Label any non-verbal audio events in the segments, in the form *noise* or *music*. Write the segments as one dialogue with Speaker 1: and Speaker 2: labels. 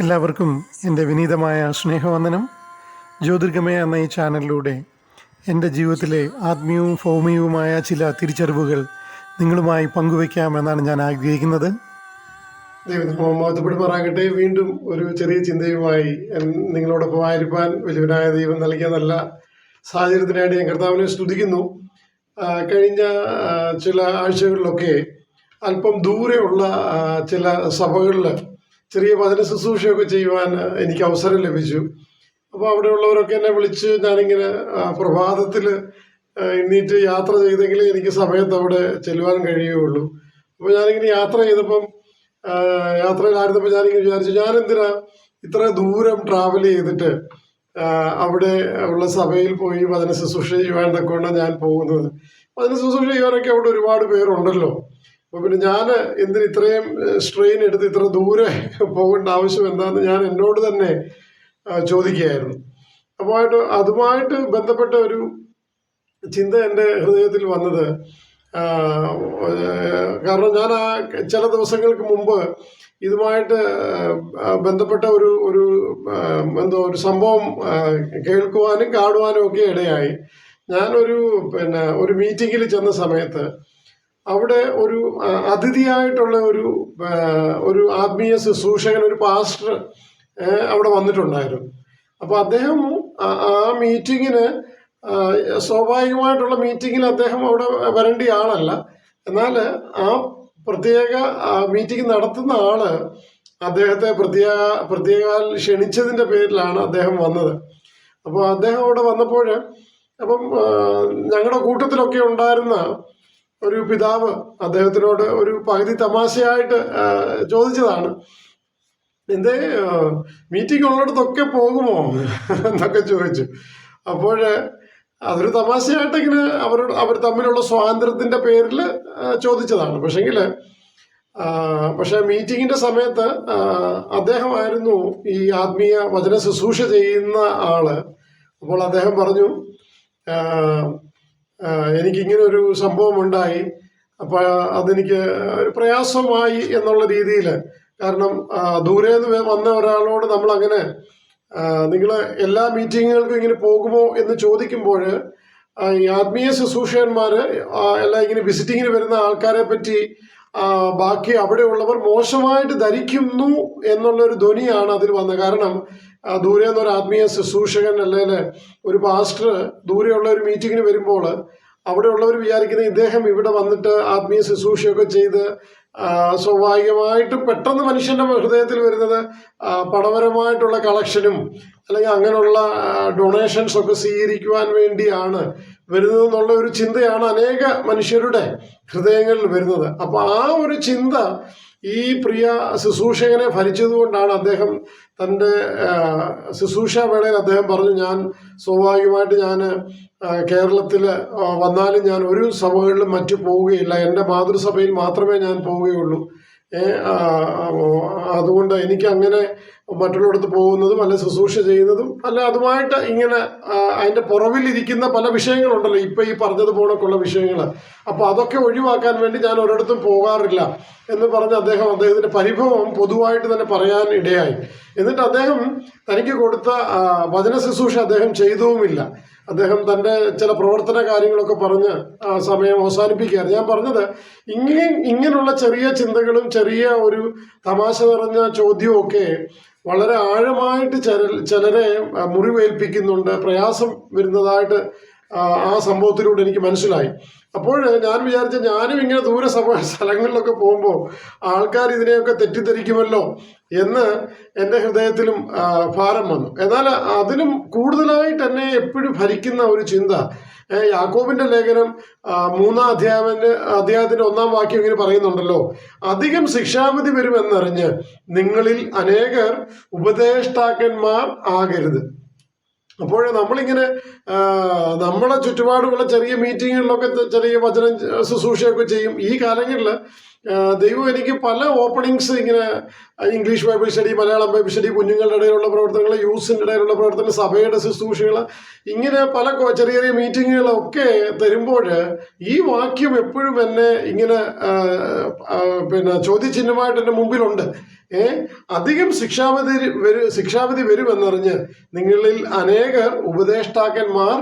Speaker 1: എല്ലാവർക്കും എന്റെ വിനീതമായ സ്നേഹവന്ദനം. ജ്യോതിർഗമയ എന്ന ഈ ചാനലിലൂടെ എന്റെ ജീവിതത്തിലെ ആത്മീയവും ഭൗമികവുമായ ചില തിരിച്ചറിവുകൾ നിങ്ങളുമായി പങ്കുവയ്ക്കാമെന്നാണ് ഞാൻ ആഗ്രഹിക്കുന്നത്. ദൈവമാകട്ടെ വീണ്ടും ഒരു ചെറിയ ചിന്തയുമായി നിങ്ങളോടൊപ്പം ആയിരിക്കാൻ വലിയവനായ ദൈവം നൽകിയ നല്ല സാഹചര്യത്തിനായിട്ട് ഞാൻ കർത്താവിനെ സ്തുതിക്കുന്നു. കഴിഞ്ഞ ചില ആഴ്ചകളിലൊക്കെ അല്പം ദൂരെയുള്ള ചില സഭകളിൽ ചെറിയ വചന ശുശ്രൂഷയൊക്കെ ചെയ്യുവാൻ എനിക്ക് അവസരം ലഭിച്ചു. അപ്പോൾ അവിടെ ഉള്ളവരൊക്കെ എന്നെ വിളിച്ച് ഞാനിങ്ങനെ പ്രഭാതത്തിൽ എണ്ണീറ്റ് യാത്ര ചെയ്തെങ്കിലേ എനിക്ക് സമയത്ത് അവിടെ ചെല്ലുവാൻ കഴിയുകയുള്ളൂ. അപ്പോൾ ഞാനിങ്ങനെ യാത്ര ചെയ്തപ്പം യാത്രയിലായിരുന്നപ്പോൾ ഞാനിങ്ങനെ വിചാരിച്ചു ഞാനെന്തിനാ ഇത്ര ദൂരം ട്രാവൽ ചെയ്തിട്ട് അവിടെ ഉള്ള സഭയിൽ പോയി വചന ശുശ്രൂഷ ചെയ്യുവാൻ തക്കവണ്ണം ഞാൻ പോകുന്നത്? വചന ശുശ്രൂഷ ചെയ്യുവാനൊക്കെ അവിടെ ഒരുപാട് പേരുണ്ടല്ലോ. അപ്പൊ പിന്നെ ഞാൻ എന്തിന് ഇത്രയും സ്ട്രെയിൻ എടുത്ത് ഇത്ര ദൂരെ പോകേണ്ട ആവശ്യം എന്താന്ന് ഞാൻ എന്നോട് തന്നെ ചോദിക്കുകയായിരുന്നു. അപ്പോൾ ആയിട്ട് അതുമായിട്ട് ബന്ധപ്പെട്ട ഒരു ചിന്ത എന്റെ ഹൃദയത്തിൽ വന്നത് കാരണം ഞാൻ ആ ചില ദിവസങ്ങൾക്ക് മുമ്പ് ഇതുമായിട്ട് ബന്ധപ്പെട്ട ഒരു ഒരു എന്തോ ഒരു സംഭവം കേൾക്കുവാനും കാണുവാനും ഒക്കെ ഇടയായി. ഞാനൊരു പിന്നെ ഒരു മീറ്റിങ്ങിൽ ചെന്ന സമയത്ത് അവിടെ ഒരു അതിഥിയായിട്ടുള്ള ഒരു ഒരു ആത്മീയ ശുശ്രൂഷകൻ ഒരു പാസ്റ്റർ അവിടെ വന്നിട്ടുണ്ടായിരുന്നു. അപ്പോൾ അദ്ദേഹം ആ- മീറ്റിങ്ങിന് സ്വാഭാവികമായിട്ടുള്ള മീറ്റിങ്ങിൽ അദ്ദേഹം അവിടെ വരേണ്ട ആളല്ല. എന്നാൽ ആ പ്രത്യേക മീറ്റിംഗ് നടത്തുന്ന ആൾ അദ്ദേഹത്തെ പ്രത്യേക പ്രത്യേക ക്ഷണിച്ചതിന്റെ പേരിലാണ് അദ്ദേഹം വന്നത്. അപ്പോൾ അദ്ദേഹം അവിടെ വന്നപ്പോൾ അപ്പം ഞങ്ങളുടെ കൂട്ടത്തിലൊക്കെ ഉണ്ടായിരുന്ന ഒരു പിതാവ് അദ്ദേഹത്തിനോട് ഒരു പകുതി തമാശയായിട്ട് ചോദിച്ചതാണ്. എന്തേ മീറ്റിംഗ് ഉള്ളിടത്തൊക്കെ പോകുമോ എന്നൊക്കെ ചോദിച്ചു. അപ്പോൾ അതൊരു തമാശയായിട്ട് ഇങ്ങനെ അവരോട് അവർ തമ്മിലുള്ള സ്വാതന്ത്ര്യത്തിന്റെ പേരിൽ ചോദിച്ചതാണ്. പക്ഷെങ്കിൽ പക്ഷെ മീറ്റിങ്ങിന്റെ സമയത്ത് അദ്ദേഹമായിരുന്നു ഈ ആത്മീയ വചന ശുശ്രൂഷ ചെയ്യുന്ന ആൾ. അപ്പോൾ അദ്ദേഹം പറഞ്ഞു എനിക്കിങ്ങനെ ഒരു സംഭവം ഉണ്ടായി അപ്പോൾ അതെനിക്ക് ഒരു പ്രയാസമായി എന്നുള്ള രീതിയിൽ. കാരണം ദൂരെ നിന്ന് വന്ന ഒരാളോട് നമ്മൾ അങ്ങനെ നിങ്ങൾ എല്ലാ മീറ്റിങ്ങുകൾക്കും ഇങ്ങനെ പോകുമോ എന്ന് ചോദിക്കുമ്പോൾ ഈ ആത്മീയ ശുശ്രൂഷകന്മാർ എല്ലാം ഇങ്ങനെ വിസിറ്റിങ്ങിന് വരുന്ന ആൾക്കാരെ പറ്റി ബാക്കി അവിടെയുള്ളവർ മോശമായിട്ട് ധരിക്കുന്നു എന്നുള്ളൊരു ധ്വനിയാണ് അതിൽ വന്നത്. കാരണം ദൂരെ നിന്ന് ഒരു ആത്മീയ ശുശ്രൂഷകൻ അല്ലെങ്കിൽ ഒരു പാസ്റ്റർ ദൂരെയുള്ള ഒരു മീറ്റിങ്ങിന് വരുമ്പോൾ അവിടെയുള്ളവർ വിചാരിക്കുന്നത് ഇദ്ദേഹം ഇവിടെ വന്നിട്ട് ആത്മീയ ശുശ്രൂഷയൊക്കെ ചെയ്ത് സ്വാഭാവികമായിട്ട് പെട്ടെന്ന് മനുഷ്യന്റെ ഹൃദയത്തിൽ വരുന്നത് പണപരമായിട്ടുള്ള കളക്ഷനും അല്ലെങ്കിൽ അങ്ങനെയുള്ള ഡൊണേഷൻസ് ഒക്കെ സ്വീകരിക്കുവാൻ വേണ്ടിയാണ് വരുന്നത് എന്നുള്ള ഒരു ചിന്തയാണ് അനേക മനുഷ്യരുടെ ഹൃദയങ്ങളിൽ വരുന്നത്. അപ്പോൾ ആ ഒരു ചിന്ത ഈ പ്രിയ ശുശ്രൂഷകനെ ഭരിച്ചതുകൊണ്ടാണ് അദ്ദേഹം തന്റെ ശുശ്രൂഷ വേളയിൽ അദ്ദേഹം പറഞ്ഞു ഞാൻ സ്വാഭാവികമായിട്ട് ഞാൻ കേരളത്തിൽ വന്നാലും ഞാൻ ഒരു സഭകളിലും മറ്റു പോവുകയില്ല. എന്റെ മാതൃസഭയിൽ മാത്രമേ ഞാൻ പോവുകയുള്ളൂ. അതുകൊണ്ട് എനിക്ക് അങ്ങനെ മറ്റുള്ളിടത്ത് പോകുന്നതും അല്ല ശുശ്രൂഷ ചെയ്യുന്നതും അല്ല അതുമായിട്ട് ഇങ്ങനെ അതിന്റെ പുറവിലിരിക്കുന്ന പല വിഷയങ്ങളുണ്ടല്ലോ ഇപ്പൊ ഈ പറഞ്ഞതുപോലൊക്കെയുള്ള വിഷയങ്ങൾ അപ്പോൾ അതൊക്കെ ഒഴിവാക്കാൻ വേണ്ടി ഞാൻ ഒരിടത്തും പോകാറില്ല എന്ന് പറഞ്ഞ് അദ്ദേഹം അദ്ദേഹത്തിന്റെ പരിഭവം പൊതുവായിട്ട് തന്നെ പറയാൻ ഇടയായി. എന്നിട്ട് അദ്ദേഹം തനിക്ക് കൊടുത്ത വചന ശുശ്രൂഷ അദ്ദേഹം ചെയ്തതുമില്ല അദ്ദേഹം തന്റെ ചില പ്രവർത്തന കാര്യങ്ങളൊക്കെ പറഞ്ഞ് ആ സമയം അവസാനിപ്പിക്കുകയാണ്. ഞാൻ പറഞ്ഞത് ഇങ്ങനെ ഇങ്ങനെയുള്ള ചെറിയ ചിന്തകളും ചെറിയ ഒരു തമാശ നിറഞ്ഞ ചോദ്യവും ഒക്കെ വളരെ ആഴമായിട്ട് ചില ചിലരെ മുറിവേൽപ്പിക്കുന്നുണ്ട് പ്രയാസം വരുന്നതായിട്ട് ആ, സംഭവത്തിലൂടെ എനിക്ക് മനസ്സിലായി. അപ്പോൾ ഞാൻ വിചാരിച്ച ഞാനും ഇങ്ങനെ ദൂര *laughs* സ്ഥലങ്ങളിലൊക്കെ പോകുമ്പോൾ ആൾക്കാർ ഇതിനെയൊക്കെ തെറ്റിദ്ധരിക്കുമല്ലോ എന്ന് എന്റെ ഹൃദയത്തിലും ഭാരം വന്നു. എന്നാൽ അതിലും കൂടുതലായിട്ട് എന്നെ എപ്പോഴും ഭരിക്കുന്ന ഒരു ചിന്ത യാക്കോബിന്റെ ലേഖനം മൂന്നാം അധ്യായന്റെ അധ്യായത്തിന്റെ ഒന്നാം വാക്യം ഇങ്ങനെ പറയുന്നുണ്ടല്ലോ. അധികം ശിക്ഷാവിധി വരുമെന്നറിഞ്ഞ് നിങ്ങളിൽ അനേകർ ഉപദേഷ്ടാക്കന്മാർ ആകരുത്. അപ്പോൾ നമ്മളിങ്ങനെ നമ്മുടെ ചുറ്റുപാടുമുള്ള ചെറിയ മീറ്റിങ്ങുകളിലൊക്കെ ചെറിയ വചനം ശുശ്രൂഷയൊക്കെ ചെയ്യും. ഈ കാലങ്ങളിൽ ദൈവം എനിക്ക് പല ഓപ്പണിങ്സ് ഇങ്ങനെ English Bible study Malayalam Bible study കുഞ്ഞുങ്ങളുടെ ഇടയിലുള്ള പ്രവർത്തനങ്ങൾ യൂസിന്റെ ഇടയിലുള്ള പ്രവർത്തനങ്ങൾ സഭയുടെ ശുശ്രൂഷകൾ ഇങ്ങനെ പല ചെറിയ ചെറിയ മീറ്റിങ്ങുകളൊക്കെ തരുമ്പോൾ ഈ വാക്യം എപ്പോഴും എന്നെ ഇങ്ങനെ പിന്നെ ചോദ്യചിഹ്നമായിട്ട് എന്റെ മുമ്പിലുണ്ട്. ഏ? അധികം ശിക്ഷാവിധി വരും ശിക്ഷാവിധി വരുമെന്നറിഞ്ഞ് നിങ്ങളിൽ അനേകർ ഉപദേഷ്ടാക്കന്മാർ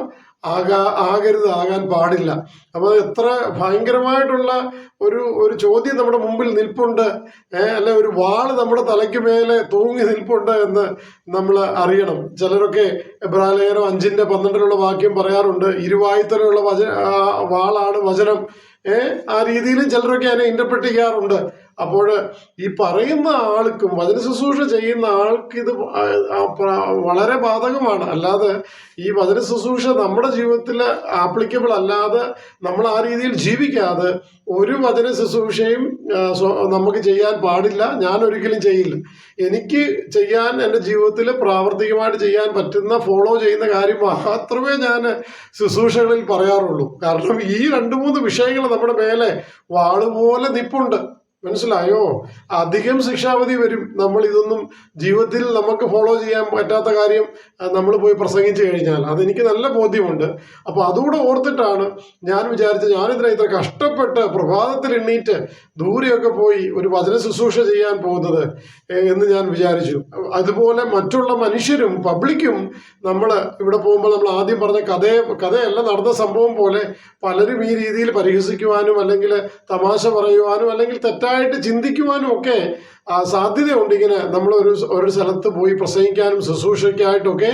Speaker 1: ആകാ ആകരുത് ആകാൻ പാടില്ല. അപ്പോൾ എത്ര ഭയങ്കരമായിട്ടുള്ള ഒരു ഒരു ചോദ്യം നമ്മുടെ മുമ്പിൽ നിൽപ്പുണ്ട് അല്ലെ ഒരു വാൾ നമ്മുടെ തലയ്ക്ക് മേലെ തൂങ്ങി നിൽപ്പുണ്ട് എന്ന് നമ്മൾ അറിയണം. ചിലരൊക്കെ എബ്രാലേഖനം അഞ്ചിന്റെ പന്ത്രണ്ടിലുള്ള വാക്യം പറയാറുണ്ട് ഇരുവായുത്തലുള്ള വച വാളാണ് വചനം. ആ രീതിയിലും ചിലരൊക്കെ അതിനെ ഇന്റർപ്രറ്റ് ചെയ്യാറുണ്ട്. അപ്പോൾ ഈ പറയുന്ന ആൾക്കും വചന ശുശ്രൂഷ ചെയ്യുന്ന ആൾക്ക് ഇത് വളരെ ബാധകമാണ്. അല്ലാതെ ഈ വചന ശുശ്രൂഷ നമ്മുടെ ജീവിതത്തിൽ ആപ്ലിക്കബിൾ അല്ലാതെ നമ്മൾ ആ രീതിയിൽ ജീവിക്കാതെ ഒരു വചന ശുശ്രൂഷയും നമുക്ക് ചെയ്യാൻ പാടില്ല. ഞാൻ ഒരിക്കലും ചെയ്യില്ല. എനിക്ക് ചെയ്യാൻ എന്റെ ജീവിതത്തിൽ പ്രാവർത്തികമായിട്ട് ചെയ്യാൻ പറ്റുന്ന ഫോളോ ചെയ്യുന്ന കാര്യം മാത്രമേ ഞാൻ ശുശ്രൂഷകളിൽ പറയാറുള്ളൂ. കാരണം ഈ രണ്ട് മൂന്ന് വിഷയങ്ങൾ നമ്മുടെ മേലെ വാളുപോലെ നിപ്പുണ്ട്. മനസ്സിലായോ? അധികം ശിക്ഷാവധി വരും. നമ്മൾ ഇതൊന്നും ജീവിതത്തിൽ നമുക്ക് ഫോളോ ചെയ്യാൻ പറ്റാത്ത കാര്യം നമ്മൾ പോയി പ്രസംഗിച്ചു കഴിഞ്ഞാൽ. അതെനിക്ക് നല്ല ബോധ്യമുണ്ട്. അപ്പോൾ അതുകൂടെ ഓർത്തിട്ടാണ് ഞാൻ വിചാരിച്ചത് ഞാനിതിനെ ഇത്ര കഷ്ടപ്പെട്ട് പ്രഭാതത്തിൽ എണ്ണീറ്റ് ദൂരെയൊക്കെ പോയി ഒരു വചന ശുശ്രൂഷ ചെയ്യാൻ പോകുന്നത് എന്ന് ഞാൻ വിചാരിച്ചു. അതുപോലെ മറ്റുള്ള മനുഷ്യരും പബ്ലിക്കും നമ്മൾ ഇവിടെ പോകുമ്പോൾ നമ്മൾ ആദ്യം പറഞ്ഞ കഥയെ കഥയല്ല നടന്ന സംഭവം പോലെ പലരും ഈ രീതിയിൽ പരിഹസിക്കുവാനും അല്ലെങ്കിൽ തമാശ പറയുവാനും അല്ലെങ്കിൽ തെറ്റായിട്ട് ചിന്തിക്കുവാനും ഒക്കെ സാധ്യതയുണ്ട് ഇങ്ങനെ നമ്മൾ ഒരു ഒരു സ്ഥലത്ത് പോയി പ്രസംഗിക്കാനും ശുശ്രൂഷയ്ക്കായിട്ടൊക്കെ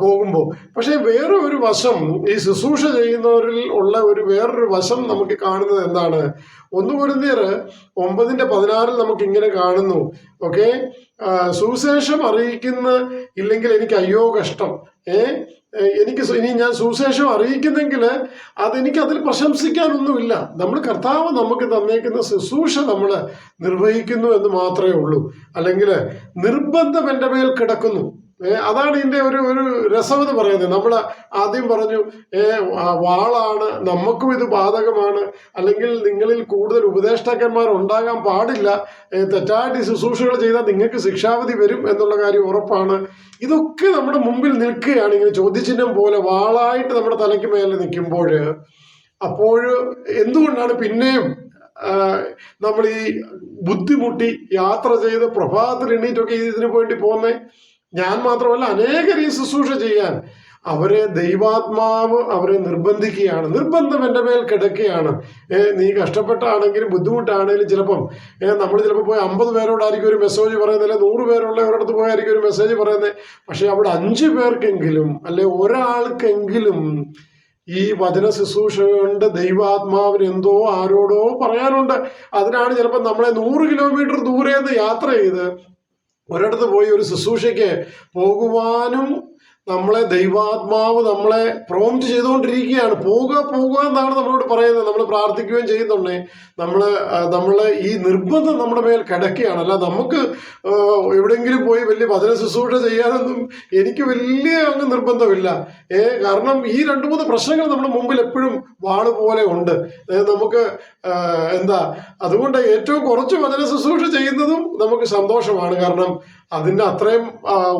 Speaker 1: പോകുമ്പോൾ. പക്ഷേ വേറെ ഒരു വശം ഈ ശുശ്രൂഷ ചെയ്യുന്നവരിൽ ഉള്ള ഒരു വേറൊരു വശം നമുക്ക് കാണുന്നത് എന്താണ്? ഒന്ന് പൊരുന്നിയർ ഒമ്പതിന്റെ പതിനാറിൽ നമുക്ക് ഇങ്ങനെ കാണുന്നു ഓക്കെ? സുവിശേഷം അറിയിക്കുന്ന ഇല്ലെങ്കിൽ എനിക്ക് അയ്യോ കഷ്ടം ഏ, എനിക്ക് ഇനി ഞാൻ സുവിശേഷം അറിയിക്കുന്നെങ്കിൽ അതെനിക്ക് അതിൽ പ്രശംസിക്കാനൊന്നുമില്ല. നമ്മൾ കർത്താവ് നമുക്ക് തന്നേക്കുന്ന ശുശ്രൂഷ നമ്മൾ നിർവഹിക്കുന്നു എന്ന് മാത്രമേ ഉള്ളൂ. അല്ലെങ്കിൽ നിർബന്ധം എന്റെ മേൽ കിടക്കുന്നു. അതാണ് ഇതിന്റെ ഒരു ഒരു രസം എന്ന് പറയുന്നത്. നമ്മൾ ആദ്യം പറഞ്ഞു വാളാണ് നമുക്കും ഇത് ബാധകമാണ് അല്ലെങ്കിൽ നിങ്ങളിൽ കൂടുതൽ ഉപദേഷ്ടാക്കന്മാർ ഉണ്ടാകാൻ പാടില്ല തെറ്റായിട്ട് ശുശ്രൂഷകൾ ചെയ്താൽ നിങ്ങൾക്ക് ശിക്ഷാവിധി വരും എന്നുള്ള കാര്യം ഉറപ്പാണ്. ഇതൊക്കെ നമ്മുടെ മുമ്പിൽ നിൽക്കുകയാണ്. ഇങ്ങനെ ചോദ്യചിഹ്നം പോലെ വാളായിട്ട് നമ്മുടെ തലയ്ക്ക് മേലെ നിൽക്കുമ്പോൾ അപ്പോൾ എന്തുകൊണ്ടാണ് പിന്നെയും നമ്മൾ ഈ ബുദ്ധിമുട്ടി യാത്ര ചെയ്ത് പ്രഭാതത്തിൽ എണ്ണീറ്റൊക്കെ ഇതിനു വേണ്ടി പോകുന്നേ ഞാൻ മാത്രമല്ല അനേകർ ഈ ശുശ്രൂഷ ചെയ്യാൻ അവരെ ദൈവാത്മാവ് അവരെ നിർബന്ധിക്കുകയാണ്. നിർബന്ധം എന്റെ മേൽ കിടക്കുകയാണ്. നീ കഷ്ടപ്പെട്ടാണെങ്കിലും ബുദ്ധിമുട്ടാണെങ്കിലും ചിലപ്പം നമ്മൾ ചിലപ്പോൾ പോയി അമ്പത് പേരോടായിരിക്കും ഒരു മെസ്സേജ് പറയുന്നത് അല്ലെങ്കിൽ നൂറ് പേരുള്ള ഒരിടത്ത് പോയായിരിക്കും ഒരു മെസ്സേജ് പറയുന്നത്. പക്ഷേ അവിടെ അഞ്ച് പേർക്കെങ്കിലും അല്ലെ ഒരാൾക്കെങ്കിലും ഈ വചന ശുശ്രൂഷ കൊണ്ട് ദൈവാത്മാവിന് എന്തോ ആരോടോ പറയാനുണ്ട്. അതിനാണ് ചിലപ്പോൾ നമ്മളെ നൂറ് കിലോമീറ്റർ ദൂരെ നിന്ന് യാത്ര ചെയ്ത് ഒരിടത്ത് പോയി ഒരു ശുശ്രൂഷയ്ക്ക് പോകുവാനും നമ്മളെ ദൈവാത്മാവ് നമ്മളെ പ്രോംപ്റ്റ് ചെയ്തുകൊണ്ടിരിക്കുകയാണ്. പോകുക പോകുക എന്നാണ് നമ്മളോട് പറയുന്നത്. നമ്മൾ പ്രാർത്ഥിക്കുകയും ചെയ്യുന്നുണ്ടേ. നമ്മൾ നമ്മൾ ഈ നിർബന്ധം നമ്മുടെ മേൽ കിടക്കുകയാണ്. അല്ല നമുക്ക് എവിടെയെങ്കിലും പോയി വലിയ വചന ശുശ്രൂഷ ചെയ്യാനൊന്നും എനിക്ക് വലിയ അങ്ങ് നിർബന്ധമില്ല. ഏ കാരണം ഈ രണ്ട് മൂന്ന് പ്രശ്നങ്ങൾ നമ്മുടെ മുമ്പിൽ എപ്പോഴും വാൾ പോലെ ഉണ്ട്. നമുക്ക് എന്താ അതുകൊണ്ട് ഏറ്റവും കുറച്ച് വചന ശുശ്രൂഷ ചെയ്യുന്നതും നമുക്ക് സന്തോഷമാണ്. കാരണം അതിന്റെ അത്രയും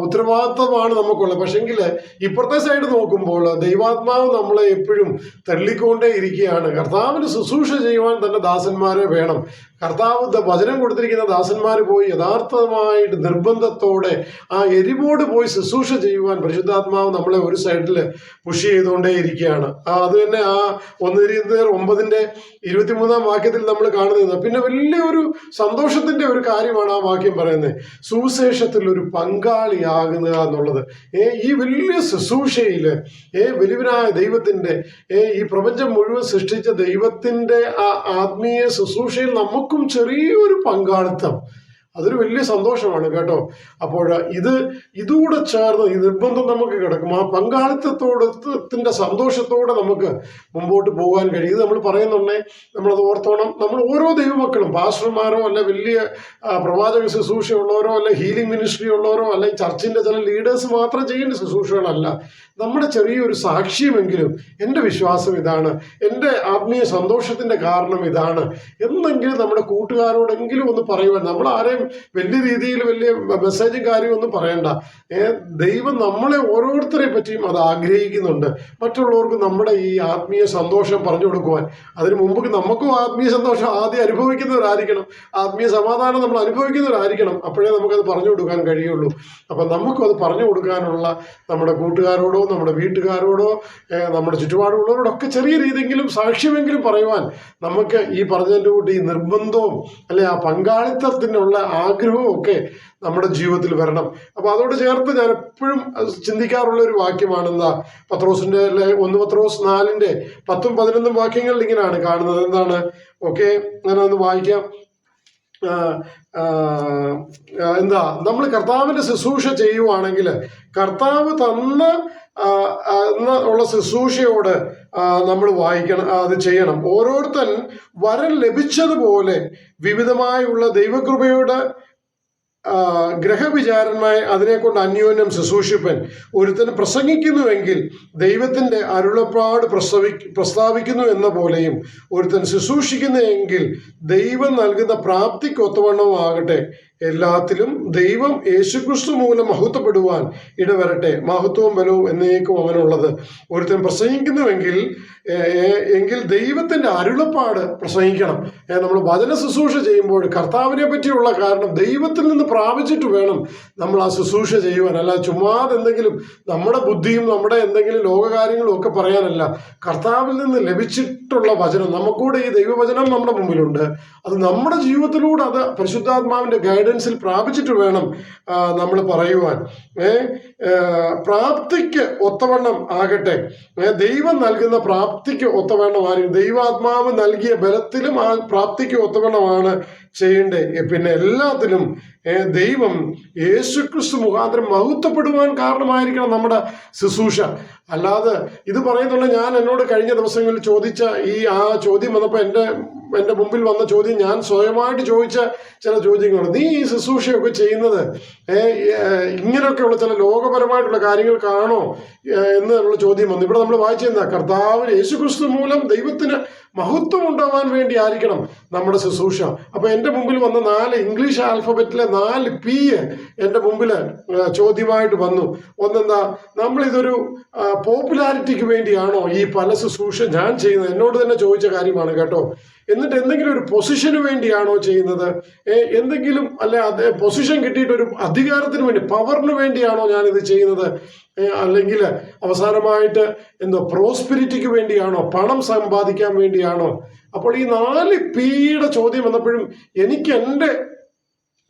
Speaker 1: ഉത്തരവാദിത്വമാണ് നമുക്കുള്ളത്. പക്ഷെങ്കിൽ ഇപ്പുറത്തെ സൈഡ് നോക്കുമ്പോൾ ദൈവാത്മാവ് നമ്മളെ എപ്പോഴും തള്ളിക്കൊണ്ടേ ഇരിക്കുകയാണ് കർത്താവിന് ശുശ്രൂഷ ചെയ്യുവാൻ തന്നെ ദാസന്മാരെ വേണം. കർത്താവ് വചനം കൊടുത്തിരിക്കുന്ന ദാസന്മാർ പോയി യഥാർത്ഥമായിട്ട് നിർബന്ധത്തോടെ ആ എരിവോട് പോയി ശുശ്രൂഷ ചെയ്യുവാൻ പരിശുദ്ധാത്മാവ് നമ്മളെ ഒരു സൈഡിൽ പുഷ് ചെയ്തുകൊണ്ടേ ഇരിക്കുകയാണ്. ആ അത് തന്നെ ആ ഒന്ന് ഇരുപത്തി ഒമ്പതിന്റെ ഇരുപത്തിമൂന്നാം വാക്യത്തിൽ നമ്മൾ കാണുന്നത്. പിന്നെ വലിയൊരു സന്തോഷത്തിന്റെ ഒരു കാര്യമാണ് ആ വാക്യം പറയുന്നത്. സുവിശേഷത്തിൽ ഒരു പങ്കാളിയാകുക എന്നുള്ളത്. ഏ ഈ വലിയ ശുശ്രൂഷയിൽ ഏ വലിയവനായ ദൈവത്തിന്റെ ഏ ഈ പ്രപഞ്ചം മുഴുവൻ സൃഷ്ടിച്ച ദൈവത്തിന്റെ ആ ആത്മീയ ശുശ്രൂഷയിൽ നമുക്കും ചെറിയൊരു പങ്കാളിത്തം. അതൊരു വലിയ സന്തോഷമാണ് കേട്ടോ. അപ്പോൾ ഇത് ഇതുകൂടെ ചേർന്ന് ഈ നിർബന്ധം നമുക്ക് കിടക്കും. ആ പങ്കാളിത്തത്തോടത്തിന്റെ സന്തോഷത്തോടെ നമുക്ക് മുമ്പോട്ട് പോകാൻ കഴിയും. ഇത് നമ്മൾ പറയുന്നുണ്ടേ നമ്മളത് ഓർത്തോണം. നമ്മൾ ഓരോ ദൈവമക്കളും പാസ്റ്റർമാരോ അല്ല വലിയ പ്രവാചക ശുശ്രൂഷ ഉള്ളവരോ അല്ല ഹീലിംഗ് മിനിസ്ട്രി ഉള്ളവരോ അല്ലെ ചർച്ചിന്റെ ചില ലീഡേഴ്സ് മാത്രം ചെയ്യേണ്ട ശുശ്രൂഷകളല്ല. നമ്മുടെ ചെറിയൊരു സാക്ഷ്യമെങ്കിലും എന്റെ വിശ്വാസം ഇതാണ് എന്റെ ആത്മീയ സന്തോഷത്തിന്റെ കാരണം ഇതാണ് എന്നെങ്കിലും നമ്മുടെ കൂട്ടുകാരോടെങ്കിലും ഒന്ന് പറയുവാൻ. നമ്മൾ ആരെയും വലിയ രീതിയിൽ വലിയ മെസ്സേജും കാര്യവും ഒന്നും പറയണ്ട. ദൈവം നമ്മളെ ഓരോരുത്തരെ പറ്റിയും അത് ആഗ്രഹിക്കുന്നുണ്ട്. മറ്റുള്ളവർക്ക് നമ്മുടെ ഈ ആത്മീയ സന്തോഷം പറഞ്ഞു കൊടുക്കുവാൻ. അതിന് മുമ്പ് നമുക്കും ആത്മീയ സന്തോഷം ആദ്യം അനുഭവിക്കുന്നവരായിരിക്കണം. ആത്മീയ സമാധാനം നമ്മൾ അനുഭവിക്കുന്നവരായിരിക്കണം. അപ്പോഴേ നമുക്കത് പറഞ്ഞു കൊടുക്കാൻ കഴിയുള്ളൂ. അപ്പം നമുക്കും അത് പറഞ്ഞു കൊടുക്കാനുള്ള നമ്മുടെ കൂട്ടുകാരോടോ നമ്മുടെ വീട്ടുകാരോടോ നമ്മുടെ ചുറ്റുപാടുള്ളവരോടൊക്കെ ചെറിയ രീതിയെങ്കിലും സാക്ഷ്യമെങ്കിലും പറയുവാൻ നമുക്ക് ഈ പറഞ്ഞതിന്റെ കൂട്ടി ഈ നിർബന്ധവും അല്ലെ ആ പങ്കാളിത്തത്തിനുള്ള ആഗ്രഹവും ഒക്കെ നമ്മുടെ ജീവിതത്തിൽ വരണം. അപ്പോൾ അതോട് ചേർത്ത് ഞാൻ എപ്പോഴും ചിന്തിക്കാറുള്ള ഒരു വാക്യമാണ് എന്താ പത്രോസിന്റെ അല്ലെ ഒന്ന് പത്രോസ് നാലിന്റെ പത്തും പതിനൊന്നും വാക്യങ്ങളിൽ ഇങ്ങനെയാണ് കാണുന്നത്. എന്താണ്? ഓക്കെ ഞാനൊന്ന് വായിക്കാം. എന്താ? നമ്മൾ കർത്താവിന്റെ ശുശ്രൂഷ ചെയ്യുവാണെങ്കിൽ കർത്താവ് തന്ന ഉള്ള ശുശ്രൂഷയോട് നമ്മൾ വായിക്കണം അത് ചെയ്യണം. ഓരോരുത്തൻ വരം ലഭിച്ചതുപോലെ വിവിധമായുള്ള ദൈവകൃപയുടെ ഗ്രഹവിചാരന്മായി അതിനെക്കൊണ്ട് അന്യോന്യം ശുശ്രൂഷിപ്പൻ. ഒരുത്തൻ പ്രസംഗിക്കുന്നുവെങ്കിൽ ദൈവത്തിന്റെ അരുളപ്പാട് പ്രസ്തവി പ്രസ്താവിക്കുന്നു എന്ന പോലെയും ഒരുത്തൻ ശുശ്രൂഷിക്കുന്നുവെങ്കിൽ ദൈവം നൽകുന്ന പ്രാപ്തിക്കൊത്തവണ്ണവും ഒത്തവണ്ണമാകട്ടെ എല്ലാത്തിലും ദൈവം യേശുക്രിസ്തു മൂലം മഹത്വപ്പെടുവാൻ ഇടവരട്ടെ. മഹത്വവും ബലവും എന്നേക്കും അവനുള്ളത്. ഒരുത്തൻ പ്രസംഗിക്കുന്നുവെങ്കിൽ എങ്കിൽ ദൈവത്തിന്റെ അരുളപ്പാട് പ്രസംഗിക്കണം. നമ്മൾ വചന ശുശ്രൂഷ ചെയ്യുമ്പോൾ കർത്താവിനെ പറ്റിയുള്ള കാരണം ദൈവത്തിൽ നിന്ന് പ്രാപിച്ചിട്ട് വേണം നമ്മൾ ആ ശുശ്രൂഷ ചെയ്യുവാൻ. അല്ല ചുമ്മാതെ എന്തെങ്കിലും നമ്മുടെ ബുദ്ധിയും നമ്മുടെ എന്തെങ്കിലും ലോകകാര്യങ്ങളും ഒക്കെ പറയാനല്ല. കർത്താവിൽ നിന്ന് ലഭിച്ചിട്ടുള്ള വചനം നമുക്കൂടെ ഈ ദൈവവചനം നമ്മുടെ മുമ്പിലുണ്ട്. അത് നമ്മുടെ ജീവിതത്തിലൂടെ അത് പരിശുദ്ധാത്മാവിന്റെ ഗൈഡൻസിൽ പ്രാപിച്ചിട്ട് വേണം നമ്മൾ പറയുവാൻ. പ്രാപ്തിക്ക് ഒത്തവണ്ണം ആകട്ടെ. ദൈവം നൽകുന്ന പ്രാപ്തിക്ക് ഒത്തവണ്ണം ആരും ദൈവാത്മാവ് നൽകിയ ബലത്തിലും ആ പ്രാപ്തിക്ക് ഒത്തവണ്ണമാണ് ചെയ്യേണ്ടേ? പിന്നെ എല്ലാത്തിലും ദൈവം യേശുക്രിസ്തു മുഖാന്തരം മഹത്വപ്പെടുവാൻ കാരണമായിരിക്കണം നമ്മുടെ ശുശ്രൂഷ. അല്ലാതെ ഇത് പറയുന്നുള്ള ഞാൻ എന്നോട് കഴിഞ്ഞ ദിവസങ്ങളിൽ ചോദിച്ച ഈ ആ ചോദ്യം വന്നപ്പോൾ എന്റെ എന്റെ മുമ്പിൽ വന്ന ചോദ്യം ഞാൻ സ്വയമായിട്ട് ചോദിച്ച ചില ചോദ്യങ്ങൾ നീ ഈ ശുശ്രൂഷയൊക്കെ ചെയ്യുന്നത് ഇങ്ങനെയൊക്കെയുള്ള ചില ലോകപരമായിട്ടുള്ള കാര്യങ്ങൾക്കാണോ കാണോ എന്നുള്ള ചോദ്യം വന്നു. ഇവിടെ നമ്മൾ വായിച്ചെന്താ കർത്താവ് യേശുക്രിസ്തു മൂലം ദൈവത്തിന് മഹത്വം ഉണ്ടാവാൻ വേണ്ടി ആയിരിക്കണം നമ്മുടെ ശുശ്രൂഷ. അപ്പൊ എന്റെ മുമ്പിൽ വന്ന നാല് ഇംഗ്ലീഷ് ആൽഫബറ്റിലെ നാല് പി എന്റെ മുമ്പിൽ ചോദ്യമായിട്ട് വന്നു. ഒന്നെന്താ നമ്മളിതൊരു പോപ്പുലാരിറ്റിക്ക് വേണ്ടിയാണോ ഈ പല ശുശ്രൂഷ ഞാൻ ചെയ്യുന്നത്? എന്നോട് തന്നെ ചോദിച്ച കാര്യമാണ് കേട്ടോ. എന്നിട്ട് എന്തെങ്കിലും ഒരു പൊസിഷന് വേണ്ടിയാണോ ചെയ്യുന്നത്? എന്തെങ്കിലും അല്ലെ പൊസിഷൻ കിട്ടിയിട്ട് ഒരു അധികാരത്തിന് വേണ്ടി പവറിന് വേണ്ടിയാണോ ഞാനിത് ചെയ്യുന്നത്? അല്ലെങ്കിൽ അവസാനമായിട്ട് എന്തോ പ്രോസ്പിരിറ്റിക്ക് വേണ്ടിയാണോ പണം സമ്പാദിക്കാൻ വേണ്ടിയാണോ? അപ്പോൾ ഈ നാല് പിയുടെ ചോദ്യം വന്നപ്പോഴും എനിക്ക് എന്റെ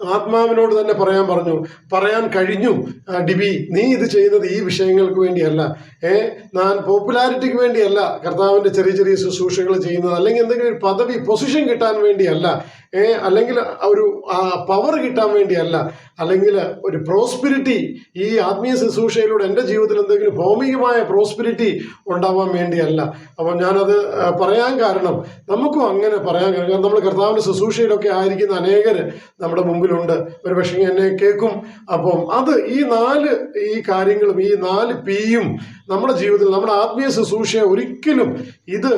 Speaker 1: ആത്മാവിനോട് തന്നെ പറയാൻ പറഞ്ഞു. പറയാൻ കഴിഞ്ഞു. ഡിബി നീ ഇത് ചെയ്യുന്നത് ഈ വിഷയങ്ങൾക്ക് വേണ്ടിയല്ല. ഏ ഞാൻ പോപ്പുലാരിറ്റിക്ക് വേണ്ടിയല്ല. കർത്താവിന്റെ ചെറിയ ചെറിയ ശുശ്രൂഷകൾ ചെയ്യുന്നത് അല്ലെങ്കിൽ എന്തെങ്കിലും പദവി പൊസിഷൻ കിട്ടാൻ വേണ്ടിയല്ല. അല്ലെങ്കിൽ ഒരു പവർ കിട്ടാൻ വേണ്ടിയല്ല. അല്ലെങ്കിൽ ഒരു പ്രോസ്പിരിറ്റി ഈ ആത്മീയ ശുശ്രൂഷയിലൂടെ എന്റെ ജീവിതത്തിൽ എന്തെങ്കിലും ഭൗമികമായ പ്രോസ്പിരിറ്റി ഉണ്ടാവാൻ വേണ്ടിയല്ല. അപ്പോൾ ഞാനത് പറയാൻ കാരണം നമുക്കും അങ്ങനെ പറയാൻ കാരണം. നമ്മൾ കർത്താവിന്റെ ശുശ്രൂഷയിലൊക്കെ ആയിരിക്കുന്ന അനേകർ നമ്മുടെ മുമ്പിലുണ്ട്. ഒരു പക്ഷേ എന്നെ കേൾക്കും. അപ്പം അത് ഈ നാല് ഈ കാര്യങ്ങളും ഈ നാല് പിയും നമ്മുടെ ജീവിതത്തിൽ നമ്മുടെ ആത്മീയ ശുശ്രൂഷയെ ഒരിക്കലും ഇത്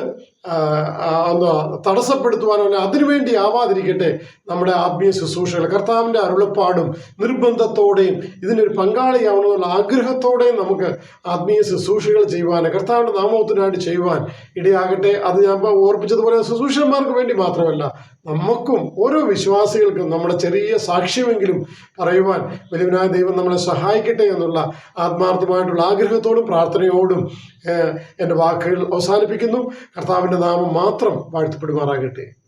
Speaker 1: എന്താ തടസ്സപ്പെടുത്തുവാനോ അല്ല അതിനുവേണ്ടി ആവാതിരിക്കട്ടെ നമ്മുടെ ആത്മീയ ശുശ്രൂഷകൾ. കർത്താവിന്റെ അരുളപ്പാടും നിർബന്ധത്തോടെയും ഇതിനൊരു പങ്കാളിയാവണമെന്നുള്ള ആഗ്രഹത്തോടെയും നമുക്ക് ആത്മീയ ശുശ്രൂഷകൾ ചെയ്യുവാൻ കർത്താവിന്റെ നാമത്തിനായിട്ട് ചെയ്യുവാൻ ഇടയാകട്ടെ. അത് ഞാൻ ഓർപ്പിച്ചതുപോലെ ശുശ്രൂഷന്മാർക്ക് വേണ്ടി മാത്രമല്ല നമുക്കും ഓരോ വിശ്വാസികൾക്കും നമ്മുടെ ചെറിയ സാക്ഷ്യമെങ്കിലും പറയുവാൻ വലിയവനായ ദൈവം നമ്മളെ സഹായിക്കട്ടെ എന്നുള്ള ആത്മാർത്ഥമായിട്ടുള്ള ആഗ്രഹത്തോടും പ്രാർത്ഥനയോടും എന്റെ വാക്കുകൾ അവസാനിപ്പിക്കുന്നു. കർത്താവിന്റെ നാമം മാത്രം വാഴ്ത്തപ്പെടുമാറാകട്ടെ.